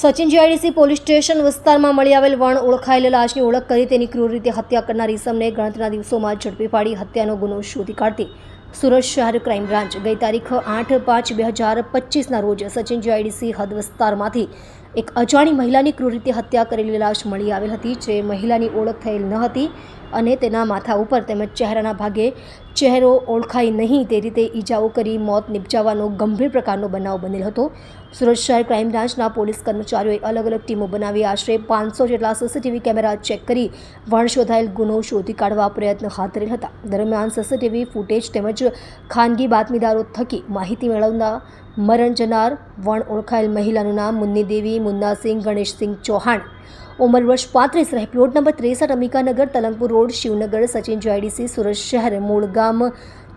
Sachin GIDC police station વિસ્તારમાં મળી આવેલ વણ ઓળખાયેલ લાશની ઓળખ કરી તેની ક્રૂર રીતે હત્યા કરનાર ઇસમને ગણતરીના દિવસોમાં ઝડપી પાડી હત્યાનો ગુનો શોધી કાઢતી સુરત શહેર ક્રાઇમ બ્રાન્ચ ગઈ તારીખ આઠ પાંચ બે હજાર પચીસના રોજ સચિન જીઆઈડીસી હદ વિસ્તારમાંથી એક અજાણી મહિલાની ક્રૂર રીતે હત્યા કરેલી લાશ મળી આવેલ હતી જે મહિલાની ઓળખ થયેલ ન હતી અને તેના માથા ઉપર તેમજ ચહેરાના ભાગે ચહેરો ઓળખાય નહીં તે રીતે ઈજાઓ કરી મોત નિપજાવવાનો ગંભીર પ્રકારનો બનાવ બનેલ હતો. સુરત શહેર ક્રાઇમ બ્રાન્ચના પોલીસ કર્મચારીઓએ અલગ અલગ ટીમો બનાવી આશરે પાંચસો જેટલા સીસીટીવી કેમેરા ચેક કરી વણ શોધાયેલ ગુનો શોધી કાઢવા પ્રયત્ન હાથ ધરેલ હતા. દરમિયાન સીસીટીવી ફૂટેજ તેમજ ખાનગી બાતમીદારો થકી માહિતી મેળવનાર, મરણ જનાર, વણ ઓળખાયેલ મહિલાનું નામ મુન્ની દેવી મુન્નાસિંહ ગણેશસિંહ ચૌહાણ. ઉંમર વર્ષ પાંત્રીસ રહે. પ્લોટ નંબર ત્રેસઠ અંબિકાનગર, તલંગપુર રોડ, શિવનગર, સચિન જોઆઈડીસી સુરત શહેર, મૂળ ગામ,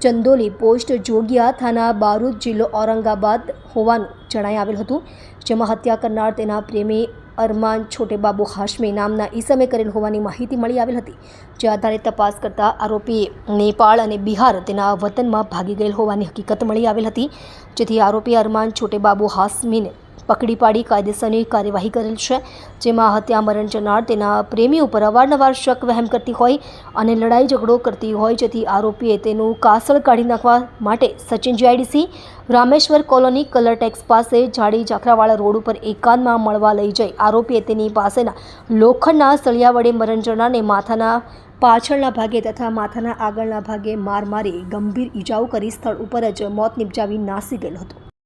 ચંદોલી પોસ્ટ, જોગિયા થાના, બારૂદ જિલ્લો, ઔરંગાબાદ હોવાનું જણાઈ આવેલ હતું, જેમાં હત્યા કરનાર તેના પ્રેમી અરમાન છોટેબાબુ હાશમી નામના ઈસમે કરેલ હોવાની માહિતી મળી આવેલ હતી, જે આધારે તપાસ કરતા આરોપી નેપાળ અને બિહાર તેના વતનમાં ભાગી ગયેલ હોવાની હકીકત મળી આવેલ હતી, જેથી આરોપી અરમાન છોટેબાબુ હાશમીને પકડી પાડી કાયદેસરની કાર્યવાહી કરેલ છે, જેમાં હત્યા, મરણ, જનાર તેના પ્રેમી ઉપર અવારનવાર શક વહેમ કરતી હોય અને લડાઈ ઝઘડો કરતી હોય, જેથી આરોપીએ તેનું કાસળ કાઢી નાખવા માટે Sachin GIDC, Rameshwar colony Colour Tex પાસે જાડી જાખરાવાળા રોડ ઉપર એકાંતમાં મળવા લઈ જઈ. આરોપીએ તેની પાસેના લોખંડના સળિયા વડે મરણ જનારને માથાના પાછળના ભાગે તથા માથાના આગળના ભાગે માર મારી ગંભીર ઈજાઓ કરી સ્થળ ઉપર જ મોત નિપજાવી નાસી ગયેલ હતો.